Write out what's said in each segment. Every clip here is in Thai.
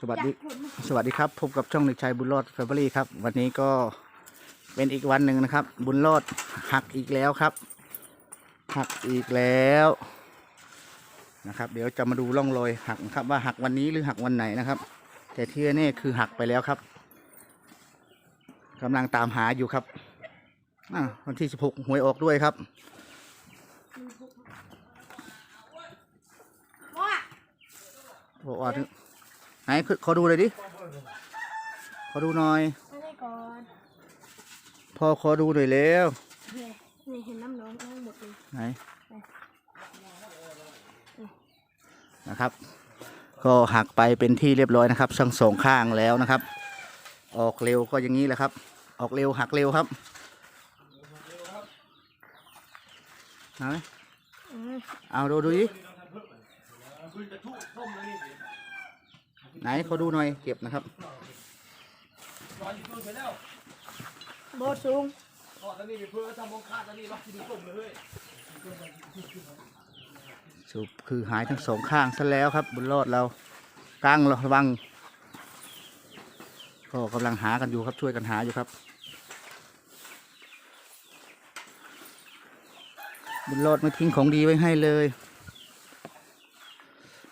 สวัสดีสวัสดีครับพบกับช่องเด็กชายบุญรอดแฟมิลี่ครับ วันนี้ก็เป็นอีกวันหนึ่งนะครับ บุญรอดหักอีกแล้วครับ หักอีกแล้วนะครับ เดี๋ยวจะมาดูร่องรอยหักนะครับว่าหักวันนี้หรือหักวันไหนนะครับ แต่ที่แน่ๆคือหักไปแล้วครับกำลังตามหาอยู่ครับอะวันที่16หวยออกด้วยครับว่าบอกว่า ไหนขอดูเลยดิ ขอดูหน่อย ไม่ได้ก่อนพอขอดูหน่อยแล้ว เนี่ยนี่เห็นน้ำน้องทั้งหมดเลย ไหน นะครับ ก็หักไปเป็นที่เรียบร้อยนะครับทั้งสองข้างแล้วนะครับ ออกเร็วก็อย่างนี้แหละครับ ออกเร็วหักเร็วครับเอาไหมอืมเอาดูดูดิ ไหนเขาดูหน่อยเก็บนะครับโบสสูงสุบคือหายทั้งสองข้างซะแล้วครับบุญรอดเรากั้งระวัง ก็กำลังหากันอยู่ครับช่วยกันหาอยู่ครับ บุญรอดไม่ทิ้งของดีไว้ให้เลย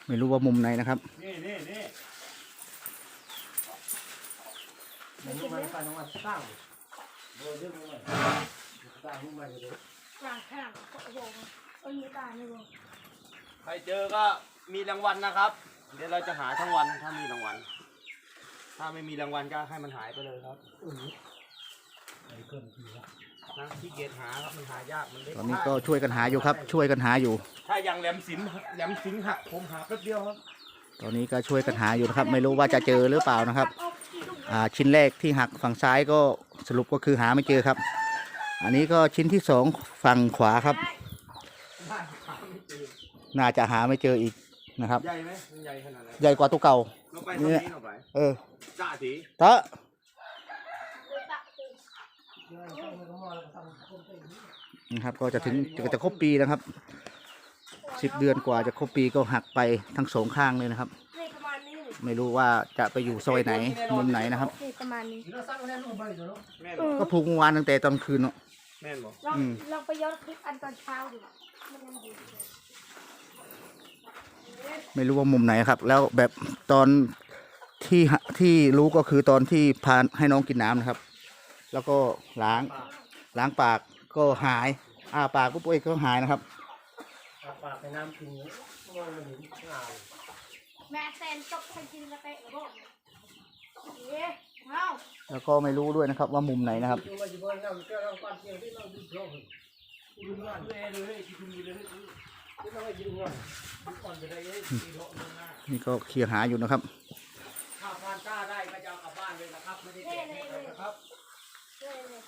ไม่รู้ว่ามุมไหนนะครับนี่นี่นี่ มันมันไปน้องมันสร้างโดนเรื่องมันสร้างมันเลยกลางข้างโอ้โหเอ้ยตายไม่บอกใครเจอก็มีรางวัลนะครับ เดี๋ยวเราจะหาทั้งวันถ้ามีรางวัล ถ้าไม่มีรางวัลก็ให้มันหายไปเลยครับนะที่เกียจหาครับมันหายากมันเล็กตอนนี้ก็ช่วยกันหาอยู่ครับ ช่วยกันหาอยู่ ถ้าอย่างแหลมสินแหลมสิงหักผมหาแป๊บเดียวครับ ตอนนี้ก็ช่วยกันหาอยู่นะครับ ไม่รู้ว่าจะเจอหรือเปล่านะครับอ่า ชิ้นแรกที่หักฝั่งซ้ายก็สรุปก็คือหาไม่เจอครับ อันนี้ก็ชิ้นที่สองฝั่งขวาครับ น่าจะหาไม่เจออีกนะครับ ใหญ่ไหมมันใหญ่ขนาดไหนใหญ่กว่าตัวเก่าเราไปตรงนี้เราไปเออจ้าสีตะนะครับก็จะถึงจะจะครบปีนะครับสิบเดือนกว่าจะครบปีก็หักไปทั้งสองข้างเลยนะครับนี่ประ มาณนี้ไม่รู้ว่าจะไปอยู่ซอยไหนมุมไหนนะครับ นี่ประมาณนี้แม่นเอบ่อก็ผูกเมื่อวานตั้งแต่ตอนคืนเนาะ แม่นบ่ลองอืม ลองไปย้อนคลิปอันตอนเช้าดูมันยังดีไม่รู้ว่ามุมไหนครับ แล้วแบบตอนที่หที่รู้ก็คือตอนที่พาให้น้องกินน้ำนะครับ แล้วก็ล้างล้างปากก็หายอ้าปากปุ๊บเอ้ยก็หายนะครับปากไปน้ำกินมองมันเห็นงาม แม่แซนตกใครกินกระเตะหรือเปล่าเอ๊ะเอ้าแล้วก็ไม่รู้ด้วยนะครับว่ามุมไหนนะครับดูว่าจะบ่น้ำเจ้าเราความเสี่ยงที่เราดูโลกดูงานเลยเลยที่คุณมีเลยที่เราให้ยืมเงินก่อนจะได้ตีโลกลงหน้านี่ก็เคลียร์หาอยู่นะครับถ้าพานต้าได้ก็จะเอากลับบ้านเลยนะครับไม่ได้เก็บให้ใครนะครับเลยเลย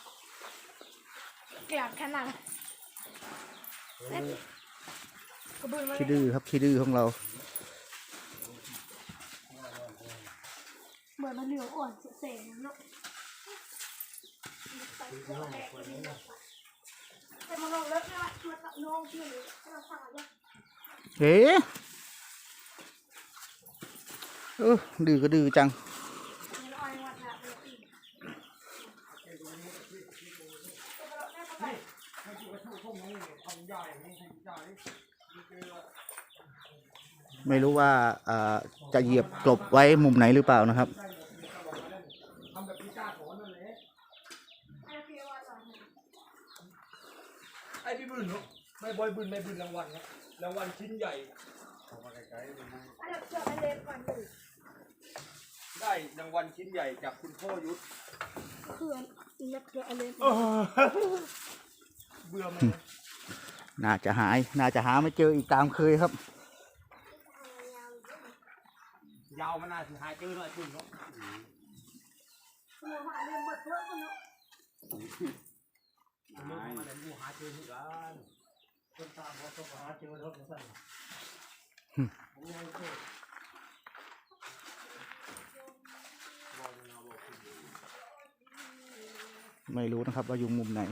เกลียดขนาดกระบือมาขี้ดื้อครับขี้ดื้อของเรา เหมือ นมันเดืองอ่อนเสียงเนาะแต่มันลงแล้วนะมันลงที่นี่เราสั่งอะเอ๊ะเออดื้อก็ดื้อจังมันลอยวัดละเลยอีกให้ดูกระทู้พวกนี้ทำใหญ่ให้ทำใหญ่ไม่รู้ว่าอ่าจะเหยียบกลบไว้มุมไหนหรือเปล่านะครับ ทำแบบพิซซ่าของนั่นแหละ ไอ้พี่ว่าตอนนี้ ไอ้พี่ บุญไม่บอยบุญไม่บุญรางวัลนะรางวัลชิ้นใหญ่ไอ้เจ้าไอ้เล็บก่อนเลยได้รางวัลชิ้นใหญ่จากคุณพ่อยุทธคือเล็บเจ้าไอ้เล็บเบื่อไหมน่าจะหาย น่าจะหาไม่เจออีกตามเคยครับ ยาวมันน่าสิหายเจอหน่อยคุณเนาะหัวหาเล็บหมดเพื่อนกันเนาะ หายมันเลยหาเจอเหนกันคนตามเขาต้องหาเจอแล้วก็สั่นไม่รู้นะครับว่าอยู่มุมไหน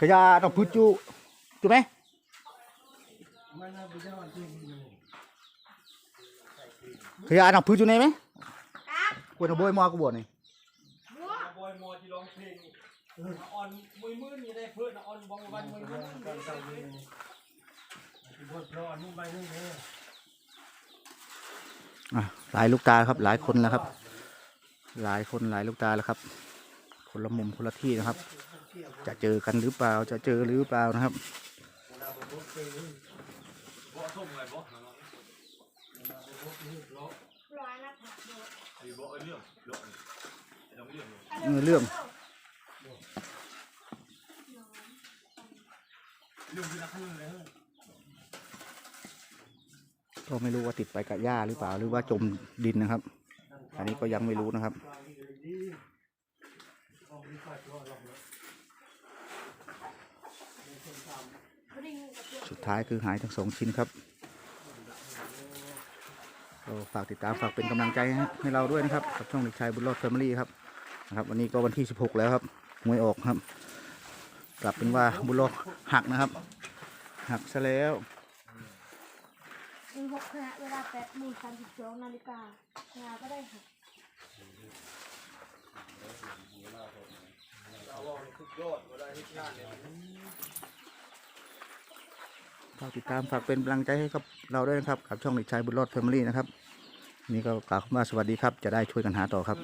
ขยะต้องพุดจูจูไหมมันน่าไปย้อนที่นี่อยู่เคยอ่านเอาพื้นอยู่ไหนไหม ครับควรเอาโบยมอกูบ่นี่บัวบอยมอที่ร้องเพลงอ่อนมือมือนี่ได้เพื่อนอ่อนบองวันมือมือกันเจ้านี่ที่บดรอนุ่มใบนุ่มเฮ้อะหลายลูกตาครับ หลายคนแล้วครับ หลายคนหลายลูกตาแล้วครับ คนละมุมคนละที่นะครับ จะเจอกันหรือเปล่าจะเจอหรือเปล่านะครับบ่ส่งเลยบ่ ร้อยนะครับ ไอ้บ่ เองเรื่องไอ้ต้องเรื่องเออเรื่องเรื่องที่รักขึ้นเลยก็ไม่รู้ว่าติดไปกับหญ้าหรือเปล่า หรือว่าจมดินนะครับ อันนี้ก็ยังไม่รู้นะครับสุดท้ายคือหายทั้งสองชิ้นครับ ก็ฝากติดตามฝากเป็นกำลังใจให้เราด้วยนะครับกับช่องเด็กชายบุญรอดแฟมิลี่ครับนะครับ วันนี้ก็วันที่ 16 แล้วครับมวยออกครับ กลับเป็นว่าบุญรอดหักนะครับ หักซะแล้วหนึ่งหกคณะเวลาแปดโมงสามสิบสองนาฬิกาคณะก็ได้คราว่าสุดยอดเวลาที่งานเนี่ยฝากติดตามฝากเป็นกำลังใจให้กับเราด้วยนะครับกับช่องเด็กชายบุญรอดแฟมิลี่นะครับ นี่ก็กล่าวคำว่าสวัสดีครับ จะได้ช่วยกันหาต่อครับ